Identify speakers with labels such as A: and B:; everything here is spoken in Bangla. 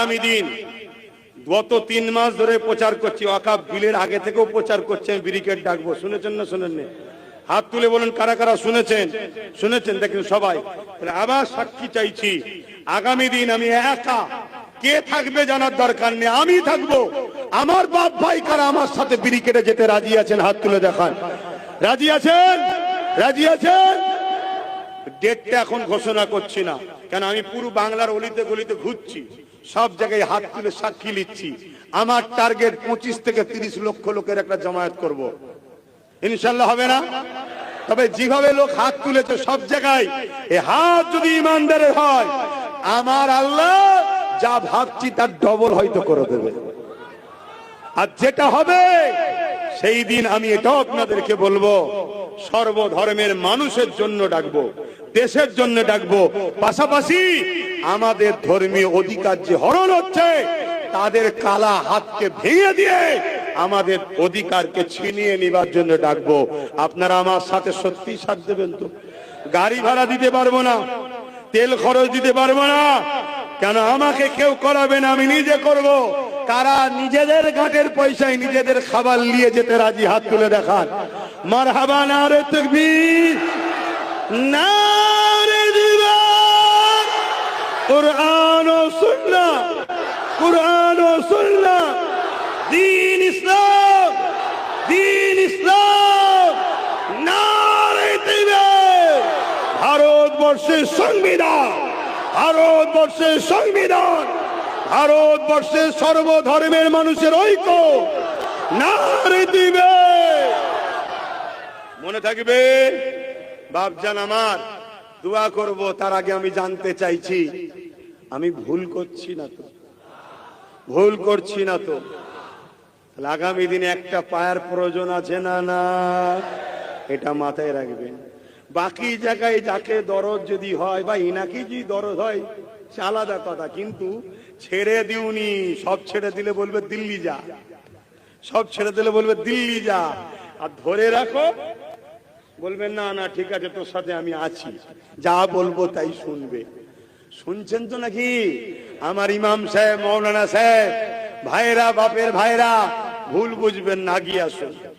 A: আগামী দিন। গত তিন মাস ধরে প্রচার করছি ওয়াকাফ বিলের আগে থেকেও প্রচার করছি, আমি ব্রিকেট ডাকবো। শুনেছেন না শুনেননি? হাত তুলে বলেন, কারা কারা শুনেছেন? শুনেছেন? দেখেন সবাই। আবার সাক্ষী চাইছি, আগামী দিন আমি একা। কে থাকবে জানার দরকার নেই, আমি থাকব। আমার বাপ ভাই কারা আমার সাথে ব্রিকেটে যেতে রাজি আছেন? হাত তুলে দেখান। রাজি আছেন? রাজি আছেন? ডেটটা এখন ঘোষণা করছি না। কেন আমি পুরো বাংলার অলিতে গলিতে ঘুরছি। সব জায়গায় হাত তুলে সাক্ষী নিচ্ছি। আমার টার্গেট পঁচিশ থেকে তিরিশ লক্ষ লোকের একটা জমায়েত করব। ইনশাল্লাহ হবে না? তবে যেভাবে লোক হাত তুলেছে সব জায়গায়, এ হাত যদি ইমানদারের হয়, আমার আল্লাহ যা ভাবছি তার ডবল হয়তো করে দেবে। আর যেটা হবে, সেই দিন আমি এটাও আপনাদেরকে বলব, সর্বধর্মের মানুষের জন্য ডাকবো। দেশের জন্য ডাকবো। পাশাপাশি আমাদের ধর্মীয় অধিকার যে হরণ হচ্ছে, তাদের কালা হাতকে ভেঙে দিয়ে আমাদের অধিকারকে ছিনিয়ে নিবার জন্য ডাকবো। আপনারা আমার সাথে সত্যি সাথ দেবেন তো? গাড়ি ভাড়া দিতে পারব না, তেল খরচ দিতে পারব না। কেন আমাকে কেউ করাবে না, আমি নিজে করব। তারা নিজেদের ঘাটের পয়সায় নিজেদের খাবার নিয়ে যেতে রাজি, হাত তুলে দেখান। মার হাবা না রে তকবীর। না রে দিবার। কোরআন ও সুন্না কোরআন ও সুন্না দিন ইসলাম দিন ইসলাম না রে দিবার ভারতবর্ষের সংবিধান ভারতবর্ষের সংবিধান, ভারতবর্ষের সর্বধর্মের মানুষের ঐক্য না রে দিবে। মনে থাকবে বাপজান আমার, দোয়া করব, তার আগে আমি জানতে চাইছি, আমি ভুল করছি না তো? ভুল করছি না তো? আগামী দিনে একটা পায়ের প্রয়োজন আছে না না? এটা মাথায় রাখবেন। বাকি জায়গায় যাকে দরদ যদি হয় বা ইনাকে যদি দরদ হয়, সে আলাদা কথা, কিন্তু ছেড়ে দিউনি সব ছেড়ে দিলে বলবে দিল্লি যা। সব ছেড়ে দিলে বলবে দিল্লি যা। আর ধরে রাখো বলবেন, না না, ঠিক আছে, তোর সাথে আমি আছি। যা বলব তাই শুনবে। শুনছেন তো নাকি? আমার ইমাম সাহেব, মৌলানা সাহেব ভাইরা বাপের ভাইরা ভুল বুঝবেন না, গিয়ে আসুন।